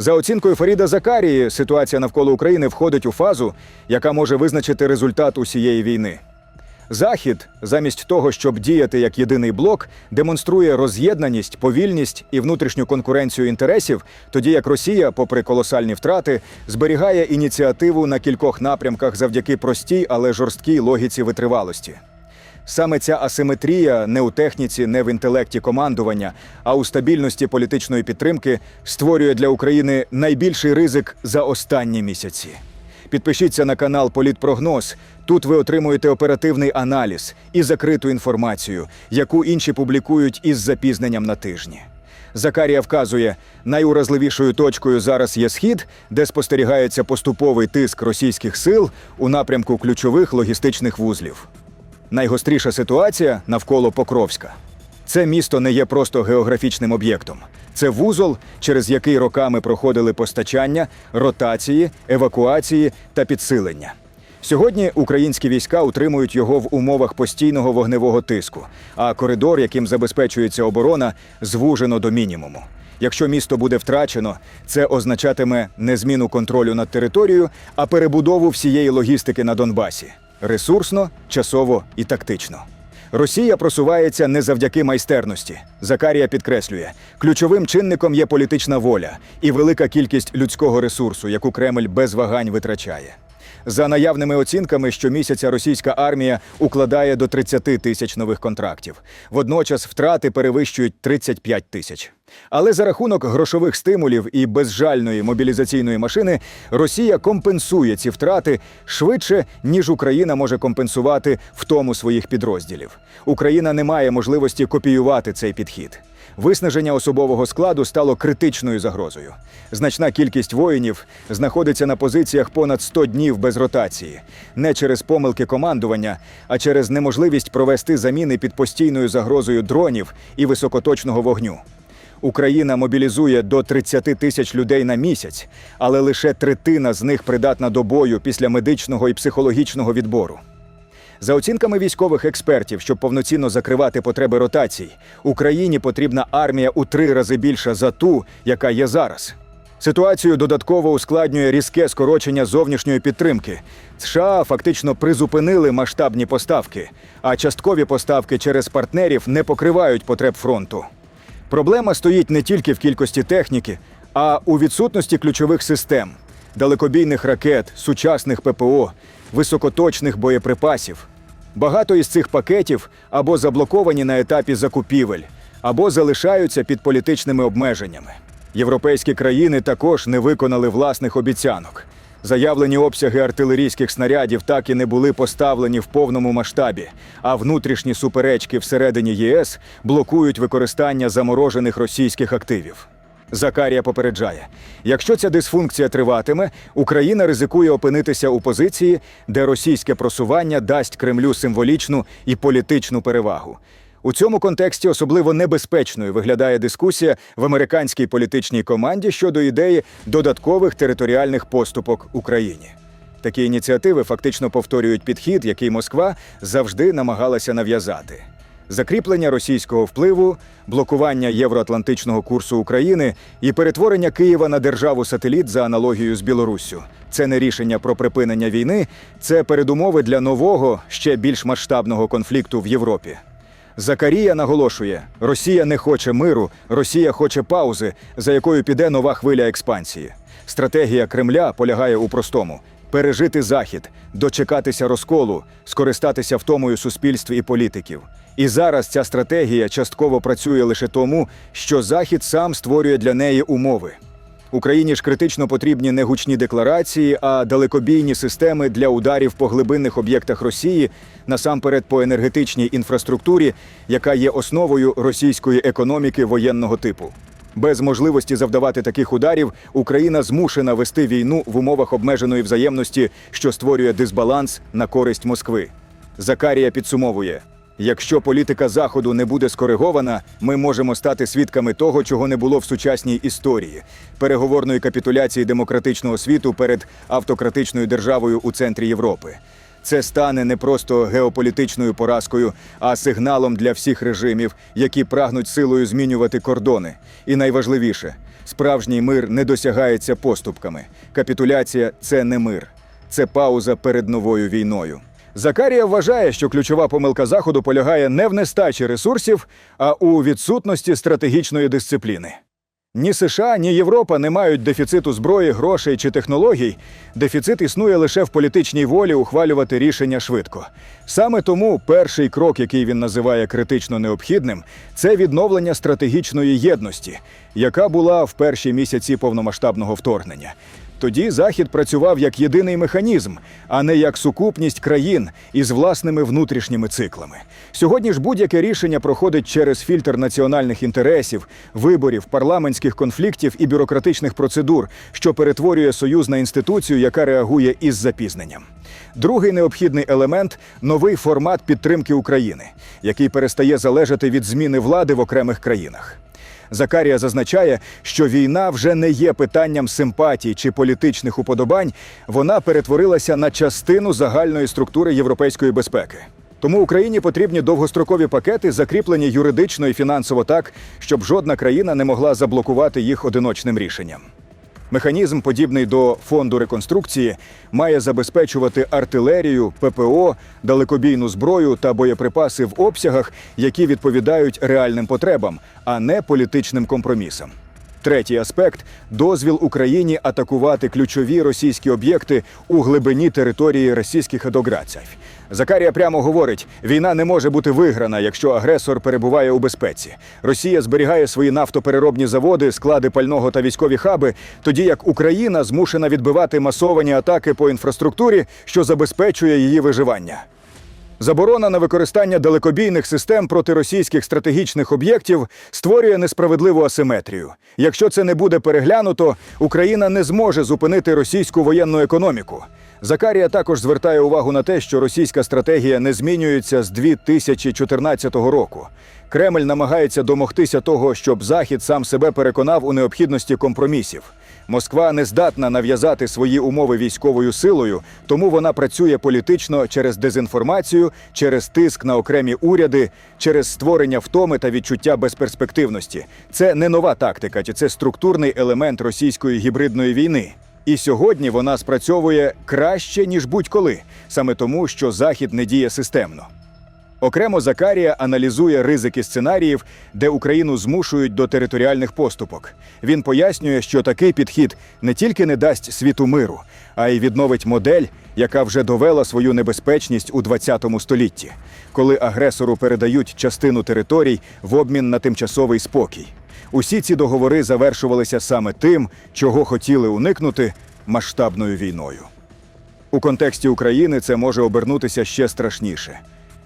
За оцінкою Фаріда Закарії, ситуація навколо України входить у фазу, яка може визначити результат усієї війни. Захід, замість того, щоб діяти як єдиний блок, демонструє роз'єднаність, повільність і внутрішню конкуренцію інтересів, тоді як Росія, попри колосальні втрати, зберігає ініціативу на кількох напрямках завдяки простій, але жорсткій логіці витривалості. Саме ця асиметрія не у техніці, не в інтелекті командування, а у стабільності політичної підтримки створює для України найбільший ризик за останні місяці. Підпишіться на канал Політпрогноз. Тут ви отримуєте оперативний аналіз і закриту інформацію, яку інші публікують із запізненням на тижні. Закарія вказує, найуразливішою точкою зараз є схід, де спостерігається поступовий тиск російських сил у напрямку ключових логістичних вузлів. Найгостріша ситуація навколо Покровська. Це місто не є просто географічним об'єктом. Це вузол, через який роками проходили постачання, ротації, евакуації та підсилення. Сьогодні українські війська утримують його в умовах постійного вогневого тиску, а коридор, яким забезпечується оборона, звужено до мінімуму. Якщо місто буде втрачено, це означатиме не зміну контролю над територією, а перебудову всієї логістики на Донбасі ресурсно, часово і тактично. Росія просувається не завдяки майстерності. Закарія підкреслює, ключовим чинником є політична воля і велика кількість людського ресурсу, яку Кремль без вагань витрачає. За наявними оцінками, щомісяця російська армія укладає до 30 тисяч нових контрактів. Водночас втрати перевищують 35 тисяч. Але за рахунок грошових стимулів і безжальної мобілізаційної машини Росія компенсує ці втрати швидше, ніж Україна може компенсувати втому своїх підрозділів. Україна не має можливості копіювати цей підхід. Виснаження особового складу стало критичною загрозою. Значна кількість воїнів знаходиться на позиціях понад 100 днів без ротації, не через помилки командування, а через неможливість провести заміни під постійною загрозою дронів і високоточного вогню. Україна мобілізує до 30 тисяч людей на місяць, але лише третина з них придатна до бою після медичного і психологічного відбору. За оцінками військових експертів, щоб повноцінно закривати потреби ротацій, Україні потрібна армія у три рази більша за ту, яка є зараз. Ситуацію додатково ускладнює різке скорочення зовнішньої підтримки. США фактично призупинили масштабні поставки, а часткові поставки через партнерів не покривають потреб фронту. Проблема стоїть не тільки в кількості техніки, а у відсутності ключових систем, далекобійних ракет, сучасних ППО, високоточних боєприпасів. Багато із цих пакетів або заблоковані на етапі закупівель, або залишаються під політичними обмеженнями. Європейські країни також не виконали власних обіцянок. Заявлені обсяги артилерійських снарядів так і не були поставлені в повному масштабі, а внутрішні суперечки всередині ЄС блокують використання заморожених російських активів. Закарія попереджає: якщо ця дисфункція триватиме, Україна ризикує опинитися у позиції, де російське просування дасть Кремлю символічну і політичну перевагу. У цьому контексті особливо небезпечною виглядає дискусія в американській політичній команді щодо ідеї додаткових територіальних поступок Україні. Такі ініціативи фактично повторюють підхід, який Москва завжди намагалася нав'язати. Закріплення російського впливу, блокування євроатлантичного курсу України і перетворення Києва на державу сателіт за аналогією з Білоруссю. Це не рішення про припинення війни, це передумови для нового, ще більш масштабного конфлікту в Європі. Закарія наголошує: Росія не хоче миру, Росія хоче паузи, за якою піде нова хвиля експансії. Стратегія Кремля полягає у простому: пережити захід, дочекатися розколу, скористатися втомою суспільств і політиків. І зараз ця стратегія частково працює лише тому, що Захід сам створює для неї умови. Україні ж критично потрібні не гучні декларації, а далекобійні системи для ударів по глибинних об'єктах Росії, насамперед по енергетичній інфраструктурі, яка є основою російської економіки воєнного типу. Без можливості завдавати таких ударів Україна змушена вести війну в умовах обмеженої взаємності, що створює дисбаланс на користь Москви. Закарія підсумовує. Якщо політика Заходу не буде скоригована, ми можемо стати свідками того, чого не було в сучасній історії переговорної капітуляції демократичного світу перед автократичною державою у центрі Європи. Це стане не просто геополітичною поразкою, а сигналом для всіх режимів, які прагнуть силою змінювати кордони. І найважливіше, Справжній мир не досягається поступками. Капітуляція це не мир, це пауза перед новою війною. Закарія вважає, що ключова помилка заходу полягає не в нестачі ресурсів, а у відсутності стратегічної дисципліни. Ні США, ні Європа не мають дефіциту зброї, грошей чи технологій. Дефіцит існує лише в політичній волі ухвалювати рішення швидко. Саме тому перший крок, який він називає критично необхідним, це відновлення стратегічної єдності, яка була в перші місяці повномасштабного вторгнення. Тоді Захід працював як єдиний механізм, а не як сукупність країн із власними внутрішніми циклами. Сьогодні ж будь-яке рішення проходить через фільтр національних інтересів, виборів, парламентських конфліктів і бюрократичних процедур, що перетворює союз на інституцію, яка реагує із запізненням. Другий необхідний елемент новий формат підтримки України, який перестає залежати від зміни влади в окремих країнах. Закарія зазначає, що війна вже не є питанням симпатій чи політичних уподобань, вона перетворилася на частину загальної структури європейської безпеки. Тому Україні потрібні довгострокові пакети, закріплені юридично і фінансово так, щоб жодна країна не могла заблокувати їх одиночним рішенням. Механізм, подібний до фонду реконструкції, має забезпечувати артилерію, ППО, далекобійну зброю та боєприпаси в обсягах, які відповідають реальним потребам, а не політичним компромісам. Третій аспект дозвіл Україні атакувати ключові російські об'єкти у глибині території російських едограцій. Закарія прямо говорить: війна не може бути виграна, якщо агресор перебуває у безпеці. Росія зберігає свої нафтопереробні заводи, склади пального та військові хаби, тоді як Україна змушена відбивати масовані атаки по інфраструктурі, що забезпечує її виживання. Заборона на використання далекобійних систем проти російських стратегічних об'єктів створює несправедливу асиметрію. Якщо це не буде переглянуто, Україна не зможе зупинити російську воєнну економіку. Закарія також звертає увагу на те, що російська стратегія не змінюється з 2014 року. Кремль намагається домогтися того, щоб Захід сам себе переконав у необхідності компромісів. Москва не здатна нав'язати свої умови військовою силою, тому вона працює політично через дезінформацію, через тиск на окремі уряди, через створення втоми та відчуття безперспективності. Це не нова тактика, чи це структурний елемент російської гібридної війни. І сьогодні вона спрацьовує краще ніж будь-коли, саме тому, що Захід не діє системно. Окремо Закарія аналізує ризики сценаріїв, де Україну змушують до територіальних поступок. Він пояснює, що такий підхід не тільки не дасть світу миру, а й відновить модель, яка вже довела свою небезпечність у 20 столітті, коли агресору передають частину територій в обмін на тимчасовий спокій. Усі ці договори завершувалися саме тим, чого хотіли уникнути масштабною війною. У контексті України це може обернутися ще страшніше.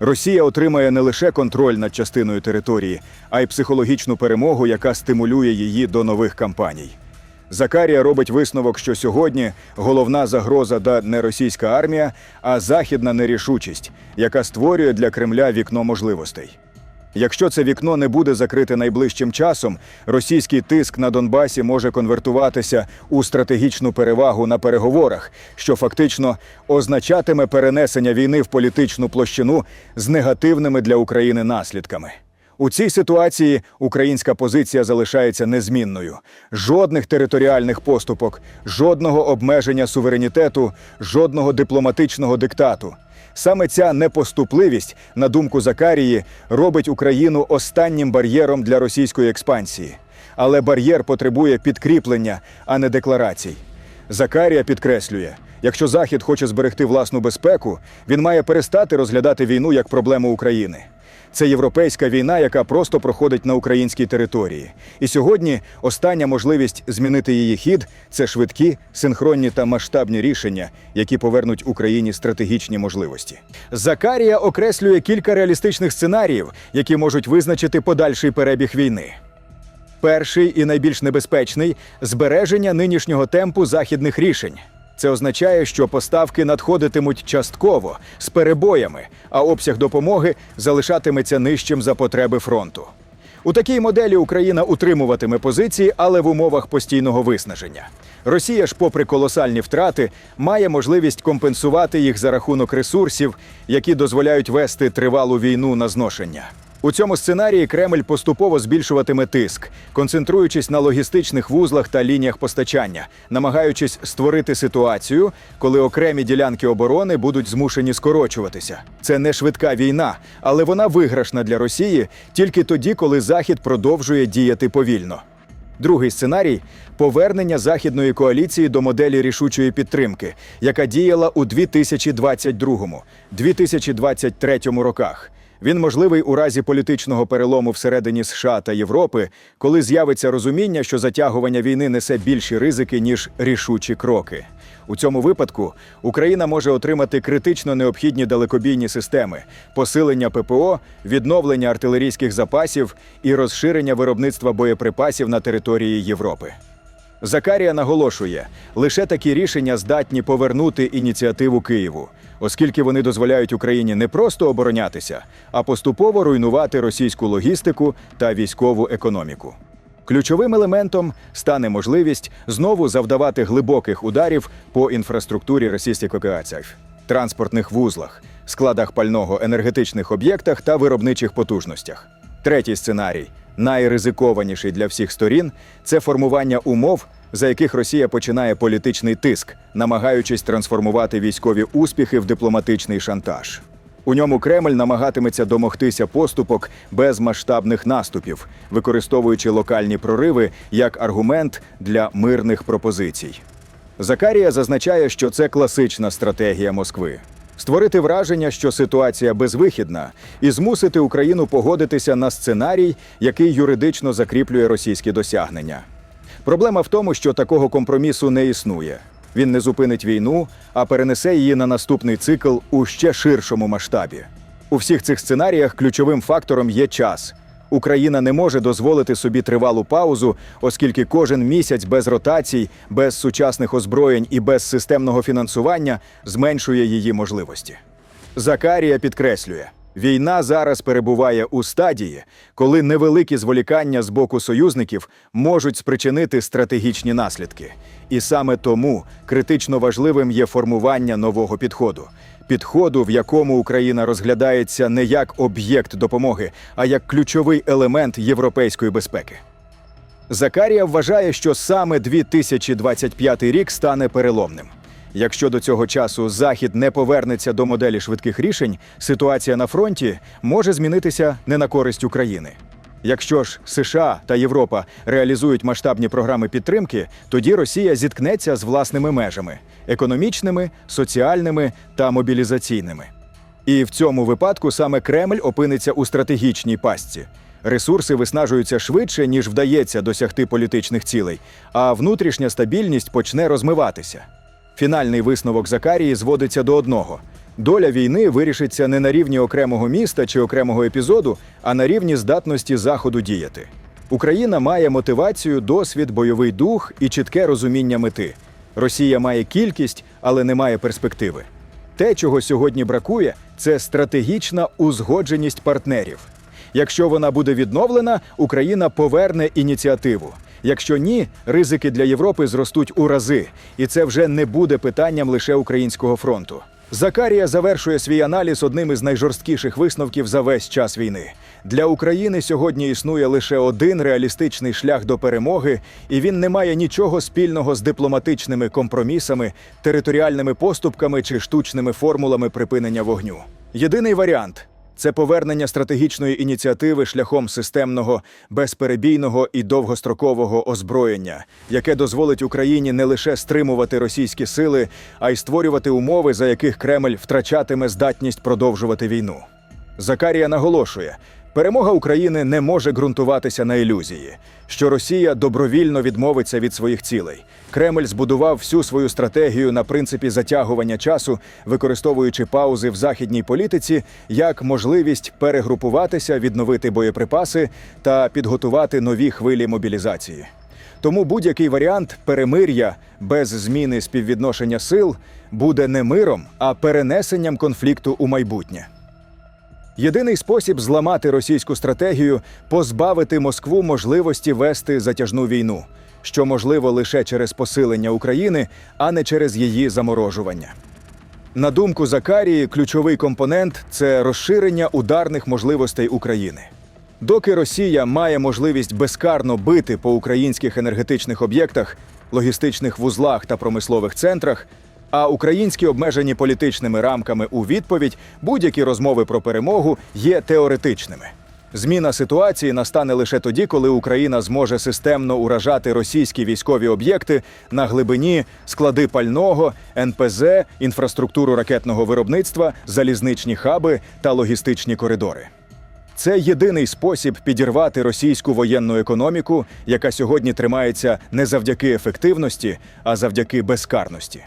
Росія отримає не лише контроль над частиною території, а й психологічну перемогу, яка стимулює її до нових кампаній. Закарія робить висновок, що сьогодні головна загроза да не російська армія, а західна нерішучість, яка створює для Кремля вікно можливостей. Якщо це вікно не буде закрите найближчим часом, російський тиск на Донбасі може конвертуватися у стратегічну перевагу на переговорах, що фактично означатиме перенесення війни в політичну площину з негативними для України наслідками. У цій ситуації українська позиція залишається незмінною: жодних територіальних поступок, жодного обмеження суверенітету, жодного дипломатичного диктату. Саме ця непоступливість, на думку Закарії, робить Україну останнім бар'єром для російської експансії. Але бар'єр потребує підкріплення, а не декларацій. Закарія підкреслює: якщо Захід хоче зберегти власну безпеку, він має перестати розглядати війну як проблему України. Це європейська війна, яка просто проходить на українській території. І сьогодні остання можливість змінити її хід це швидкі, синхронні та масштабні рішення, які повернуть Україні стратегічні можливості. Закарія окреслює кілька реалістичних сценаріїв, які можуть визначити подальший перебіг війни. Перший і найбільш небезпечний збереження нинішнього темпу західних рішень. Це означає, що поставки надходитимуть частково з перебоями, а обсяг допомоги залишатиметься нижчим за потреби фронту. У такій моделі Україна утримуватиме позиції, але в умовах постійного виснаження. Росія ж, попри колосальні втрати, має можливість компенсувати їх за рахунок ресурсів, які дозволяють вести тривалу війну на зношення. У цьому сценарії Кремль поступово збільшуватиме тиск, концентруючись на логістичних вузлах та лініях постачання, намагаючись створити ситуацію, коли окремі ділянки оборони будуть змушені скорочуватися. Це не швидка війна, але вона виграшна для Росії тільки тоді, коли Захід продовжує діяти повільно. Другий сценарій повернення західної коаліції до моделі рішучої підтримки, яка діяла у 2022-2023 роках. Він можливий у разі політичного перелому всередині США та Європи, коли з'явиться розуміння, що затягування війни несе більші ризики ніж рішучі кроки. У цьому випадку Україна може отримати критично необхідні далекобійні системи, посилення ППО, відновлення артилерійських запасів і розширення виробництва боєприпасів на території Європи. Закарія наголошує, лише такі рішення здатні повернути ініціативу Києву, оскільки вони дозволяють Україні не просто оборонятися, а поступово руйнувати російську логістику та військову економіку. Ключовим елементом стане можливість знову завдавати глибоких ударів по інфраструктурі російських океацій, транспортних вузлах, складах пального, енергетичних об'єктах та виробничих потужностях. Третій сценарій, найризикованіший для всіх сторін, це формування умов, за яких Росія починає політичний тиск, намагаючись трансформувати військові успіхи в дипломатичний шантаж. У ньому Кремль намагатиметься домогтися поступок без масштабних наступів, використовуючи локальні прориви як аргумент для мирних пропозицій. Закарія зазначає, що це класична стратегія Москви. Створити враження, що ситуація безвихідна, і змусити Україну погодитися на сценарій, який юридично закріплює російські досягнення. Проблема в тому, що такого компромісу не існує. Він не зупинить війну, а перенесе її на наступний цикл у ще ширшому масштабі. У всіх цих сценаріях ключовим фактором є час. Україна не може дозволити собі тривалу паузу, оскільки кожен місяць без ротацій, без сучасних озброєнь і без системного фінансування зменшує її можливості. Закарія підкреслює, війна зараз перебуває у стадії, коли невеликі зволікання з боку союзників можуть спричинити стратегічні наслідки. І саме тому критично важливим є формування нового підходу. Підходу, в якому Україна розглядається не як об'єкт допомоги, а як ключовий елемент європейської безпеки. Закарія вважає, що саме 2025 рік стане переломним. Якщо до цього часу Захід не повернеться до моделі швидких рішень, ситуація на фронті може змінитися не на користь України. Якщо ж США та Європа реалізують масштабні програми підтримки, тоді Росія зіткнеться з власними межами економічними, соціальними та мобілізаційними. І в цьому випадку саме Кремль опиниться у стратегічній пастці. Ресурси виснажуються швидше, ніж вдається досягти політичних цілей, а внутрішня стабільність почне розмиватися. Фінальний висновок Закарії зводиться до одного: доля війни вирішиться не на рівні окремого міста чи окремого епізоду, а на рівні здатності Заходу діяти. Україна має мотивацію, досвід, бойовий дух і чітке розуміння мети. Росія має кількість, але не має перспективи. Те, чого сьогодні бракує, це стратегічна узгодженість партнерів. Якщо вона буде відновлена, Україна поверне ініціативу. Якщо ні, ризики для Європи зростуть у рази, і це вже не буде питанням лише українського фронту. Закарія завершує свій аналіз одним із найжорсткіших висновків за весь час війни. Для України сьогодні існує лише один реалістичний шлях до перемоги, і він не має нічого спільного з дипломатичними компромісами, територіальними поступками чи штучними формулами припинення вогню. Єдиний варіант це повернення стратегічної ініціативи шляхом системного, безперебійного і довгострокового озброєння, яке дозволить Україні не лише стримувати російські сили, а й створювати умови, за яких Кремль втрачатиме здатність продовжувати війну. Закарія наголошує, перемога України не може ґрунтуватися на ілюзії, що Росія добровільно відмовиться від своїх цілей. Кремль збудував всю свою стратегію на принципі затягування часу, використовуючи паузи в західній політиці як можливість перегрупуватися, відновити боєприпаси та підготувати нові хвилі мобілізації. Тому будь-який варіант перемир'я без зміни співвідношення сил буде не миром, а перенесенням конфлікту у майбутнє. Єдиний спосіб зламати російську стратегію позбавити Москву можливості вести затяжну війну, що можливо лише через посилення України, а не через її заморожування. На думку Закарії, ключовий компонент це розширення ударних можливостей України. Доки Росія має можливість безкарно бити по українських енергетичних об'єктах, логістичних вузлах та промислових центрах, а українські обмежені політичними рамками у відповідь, будь-які розмови про перемогу є теоретичними. Зміна ситуації настане лише тоді, коли Україна зможе системно уражати російські військові об'єкти на глибині склади пального, НПЗ, інфраструктуру ракетного виробництва, залізничні хаби та логістичні коридори. Це єдиний спосіб підірвати російську воєнну економіку, яка сьогодні тримається не завдяки ефективності, а завдяки безкарності.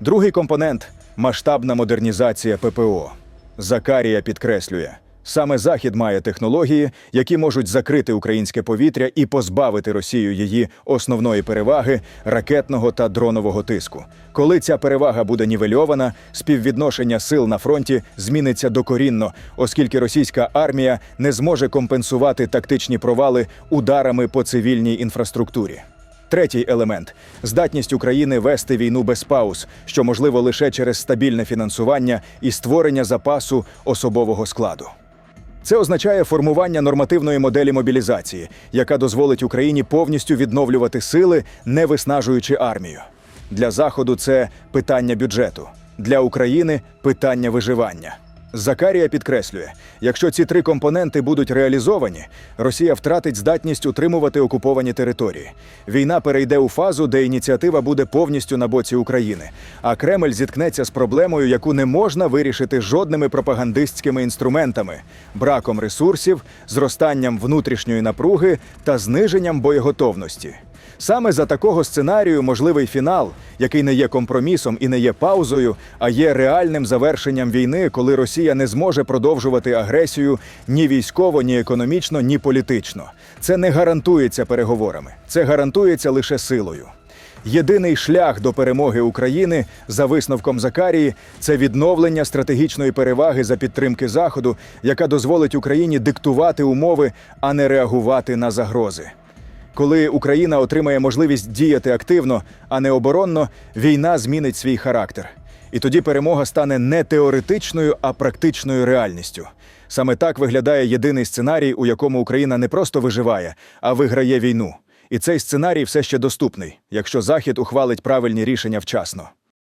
Другий компонент масштабна модернізація ППО. Закарія підкреслює. Саме Захід має технології, які можуть закрити українське повітря і позбавити Росію її основної переваги ракетного та дронового тиску. Коли ця перевага буде нівельована, співвідношення сил на фронті зміниться докорінно, оскільки російська армія не зможе компенсувати тактичні провали ударами по цивільній інфраструктурі. Третій елемент здатність України вести війну без пауз, що можливо лише через стабільне фінансування і створення запасу особового складу. Це означає формування нормативної моделі мобілізації, яка дозволить Україні повністю відновлювати сили, не виснажуючи армію. Для Заходу це питання бюджету, для України питання виживання. Закарія підкреслює, якщо ці три компоненти будуть реалізовані, Росія втратить здатність утримувати окуповані території. Війна перейде у фазу, де ініціатива буде повністю на боці України, а Кремль зіткнеться з проблемою, яку не можна вирішити жодними пропагандистськими інструментами, браком ресурсів, зростанням внутрішньої напруги та зниженням боєготовності. Саме за такого сценарію можливий фінал, який не є компромісом і не є паузою, а є реальним завершенням війни, коли Росія не зможе продовжувати агресію ні військово, ні економічно, ні політично. Це не гарантується переговорами, це гарантується лише силою. Єдиний шлях до перемоги України за висновком Закарії це відновлення стратегічної переваги за підтримки Заходу, яка дозволить Україні диктувати умови, а не реагувати на загрози. Коли Україна отримає можливість діяти активно, а не оборонно, війна змінить свій характер. І тоді перемога стане не теоретичною, а практичною реальністю. Саме так виглядає єдиний сценарій, у якому Україна не просто виживає, а виграє війну. І цей сценарій все ще доступний, якщо Захід ухвалить правильні рішення вчасно.